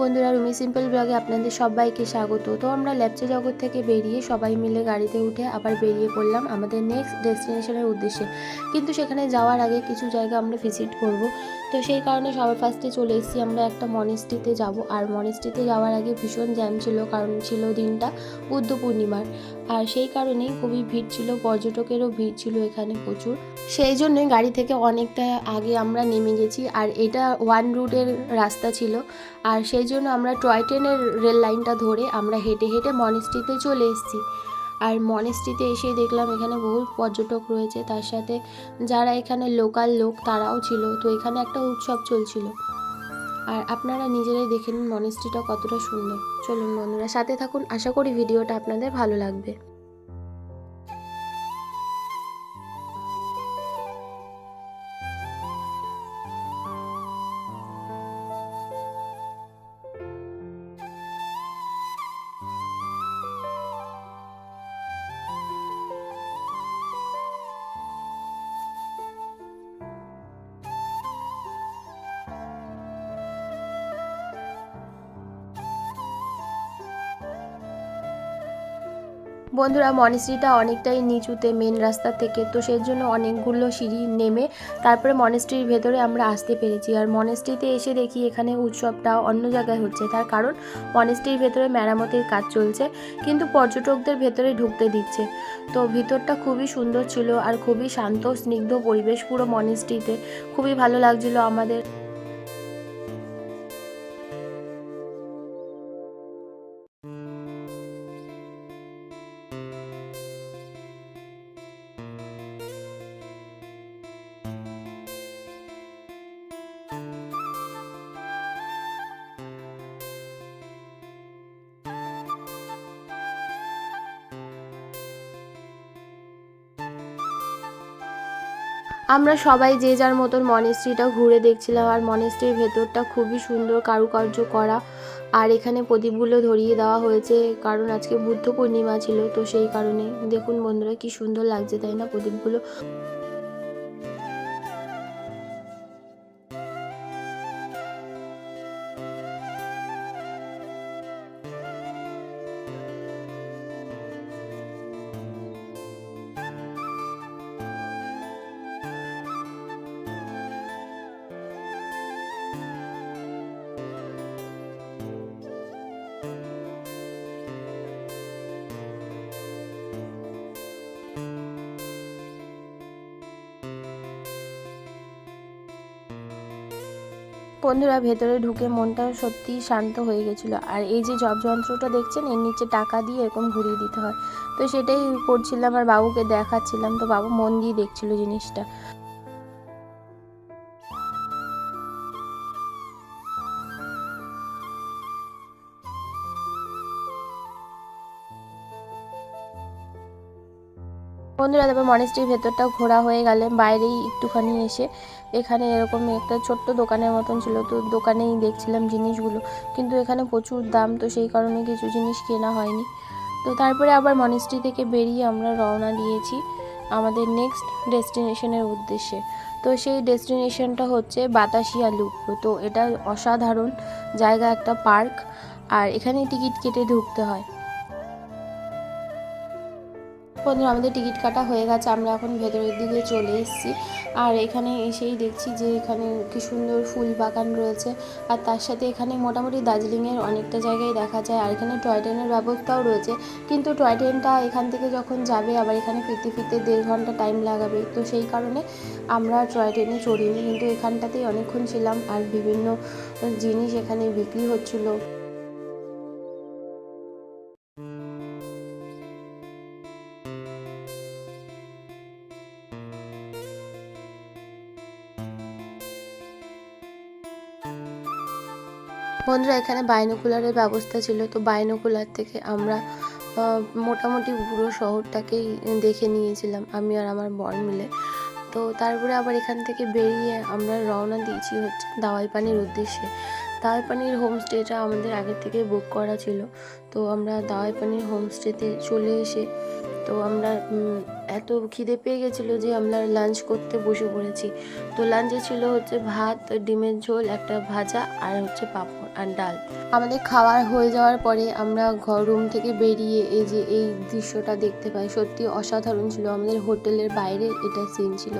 বন্ধুরা রুমি সিম্পল ব্লগে আপনাদের সবাইকে স্বাগত। তো আমরা ল্যাপচা জগৎ থেকে বেরিয়ে সবাই মিলে গাড়িতে উঠে আবার বেরিয়ে পড়লাম আমাদের নেক্সট ডেস্টিনেশনের উদ্দেশ্যে। কিন্তু সেখানে যাওয়ার আগে কিছু জায়গা আমরা ভিজিট করব। তো সেই কারণে সবার ফার্স্টে চলে এসেছি আমরা একটা মনেস্ট্রিতে যাব। আর মনেস্ট্রিতে যাওয়ার আগে ভীষণ জ্যাম ছিল, কারণ ছিল দিনটা বুদ্ধ পূর্ণিমার। আর সেই কারণেই খুবই ভিড় ছিল, পর্যটকেরও ভিড় ছিল এখানে প্রচুর। সেই জন্যই গাড়ি থেকে অনেকটা আগে আমরা নেমে গেছি। আর এটা ওয়ান রুটের রাস্তা ছিল। আর সেই জন্য আমরা টয় ট্রেনের রেল লাইনটা ধরে আমরা হেঁটে হেঁটে মনেস্ট্রিতে চলে এসেছি। আর মনেস্ট্রিতে এসে দেখলাম এখানে বহু পর্যটক রয়েছে। তার সাথে যারা এখানে লোকাল লোক তারাও ছিল। তো এখানে একটা উৎসব চলছিল। আর আপনারা নিজেরাই দেখে নিন মনেস্ট্রিটা কতটা সুন্দর। চলুন বন্ধুরা, সাথে থাকুন। আশা করি ভিডিওটা আপনাদের ভালো লাগবে। বন্ধুরা মনেস্ট্রিটা অনেকটাই নিচুতে মেন রাস্তা থেকে, তো সেই জন্য অনেকগুলো সিঁড়ি নেমে তারপরে মনেস্ট্রির ভেতরে আমরা আসতে পেরেছি। আর মনেস্ট্রিতে এসে দেখি এখানে উৎসবটা অন্য জায়গায় হচ্ছে, তার কারণ মনেস্ট্রির ভেতরে মেরামতির কাজ চলছে, কিন্তু পর্যটকদের ভেতরে ঢুকতে দিচ্ছে। তো ভিতরটা খুবই সুন্দর ছিল আর খুবই শান্ত, স্নিগ্ধ পরিবেশ পুরো মনেস্ট্রিতে খুবই ভালো লাগছিল আমাদের। আমরা সবাই যে যার মতন মনেস্ট্রিটা ঘুরে দেখছিলাম, আর মনেস্ট্রির ভেতরটা খুবই সুন্দর কারুকার্য করা। আর এখানে প্রদীপগুলো ধরিয়ে দেওয়া হয়েছে, কারণ আজকে বুদ্ধ পূর্ণিমা ছিল, তো সেই কারণে। দেখুন বন্ধুরা, কি সুন্দর লাগছে, তাই না? প্রদীপগুলো। বন্ধুরা, ভেতরে ঢুকে মনটা সত্যি শান্ত হয়ে গেছিল। আর এই যে জব যন্ত্রটা দেখছেন, এর নিচে টাকা দিয়ে এরকম ঘুরিয়ে দিতে হয়। তো সেটাই করছিলাম আর বাবুকে দেখাচ্ছিলাম। তো বাবু মন দিয়ে দেখছিল জিনিসটা। বন্ধুরা তারপর মনেস্ট্রির ভেতরটা ঘোরা হয়ে গেলে, বাইরেই একটুখানি এসে এখানে এরকম একটা ছোট্ট দোকানের মতন ছিল, তো দোকানেই দেখছিলাম জিনিসগুলো, কিন্তু এখানে প্রচুর দাম, তো সেই কারণে কিছু জিনিস কেনা হয়নি। তো তারপরে আবার মনেস্ট্রি থেকে বেরিয়ে আমরা রওনা দিয়েছি আমাদের নেক্সট ডেস্টিনেশনের উদ্দেশ্যে। তো সেই ডেস্টিনেশনটা হচ্ছে বাতাসিয়া লুপ তো এটা অসাধারণ জায়গা, একটা পার্ক আর এখানে টিকিট কেটে ঢুকতে হয়। বন্ধুরা আমাদের টিকিট কাটা হয়ে গেছে, আমরা এখন ভেতরের দিকে চলে এসেছি। আর এখানে এসেই দেখছি যে এখানে কি সুন্দর ফুল বাগান রয়েছে। আর তার সাথে এখানে মোটামুটি দার্জিলিংয়ের অনেকটা জায়গায় দেখা যায়, আর এখানে টয় ট্রেনের ব্যবস্থাও রয়েছে। কিন্তু টয় ট্রেনটা এখান থেকে যখন যাবে, আবার এখানে ফিরতে ফিরতে দেড় ঘণ্টা টাইম লাগাবে। তো সেই কারণে আমরা টয় ট্রেনে চড়িনি, কিন্তু এখানটাতেই অনেকক্ষণ ছিলাম, আর বিভিন্ন জিনিস এখানে বিক্রি হচ্ছিল। বন্ধুরা, এখানে বাইনোকুলারের ব্যবস্থা ছিল। তো বাইনোকুলার থেকে আমরা মোটামুটি পুরো শহরটাকেই দেখে নিয়েছিলাম, আমি আর আমার বর মিলে। তো তারপরে আবার এখান থেকে বেরিয়ে আমরা রওনা দিয়েছি হচ্ছে দাওয়াই পানির উদ্দেশ্যে। দাওয়াই পানির হোমস্টেটা আমাদের আগের থেকে বুক করা ছিল। তো আমরা দাওয়াই পানির হোমস্টেতে চলে এসে, তো আমরা এত খিদে পেয়ে গেছিল যে আমরা লাঞ্চ করতে বসে পড়েছি। তো লাঞ্চে ছিল হচ্ছে ভাত, ডিমের ঝোল, একটা ভাজা আর হচ্ছে পাঁপড় আর ডাল। আমাদের খাওয়ার হয়ে যাওয়ার পরে আমরা ঘর রুম থেকে বেরিয়ে এই যে এই দৃশ্যটা দেখতে পাই সত্যি অসাধারণ ছিল। আমাদের হোটেলের বাইরে এটা সিন ছিল।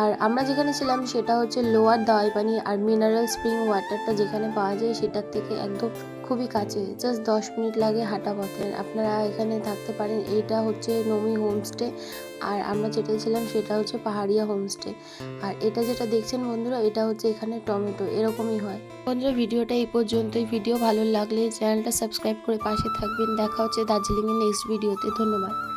আর আমরা যেখানে ছিলাম সেটা হচ্ছে লোয়ার দাওয়াই পানি আর মিনারেল স্প্রিং ওয়াটারটা যেখানে পাওয়া যায় সেটার থেকে একদম খুবই কাছে। জাস্ট দশ মিনিট লাগে হাঁটা পথে। আপনারা এখানে থাকতে পারেন। এইটা হচ্ছে নমি হোমস্টে আর আমরা যেটা ছিলাম সেটা হচ্ছে পাহাড়িয়া হোমস্টে। আর এটা যেটা দেখছেন বন্ধুরা, এটা হচ্ছে এখানে টমেটো। এরকমই হয়। বন্ধুরা, ভিডিওটা এই পর্যন্তই। ভিডিও ভালো লাগলে চ্যানেলটা সাবস্ক্রাইব করে পাশে থাকবেন। দেখা হচ্ছে দার্জিলিংয়ের নেক্সট ভিডিওতে ধন্যবাদ।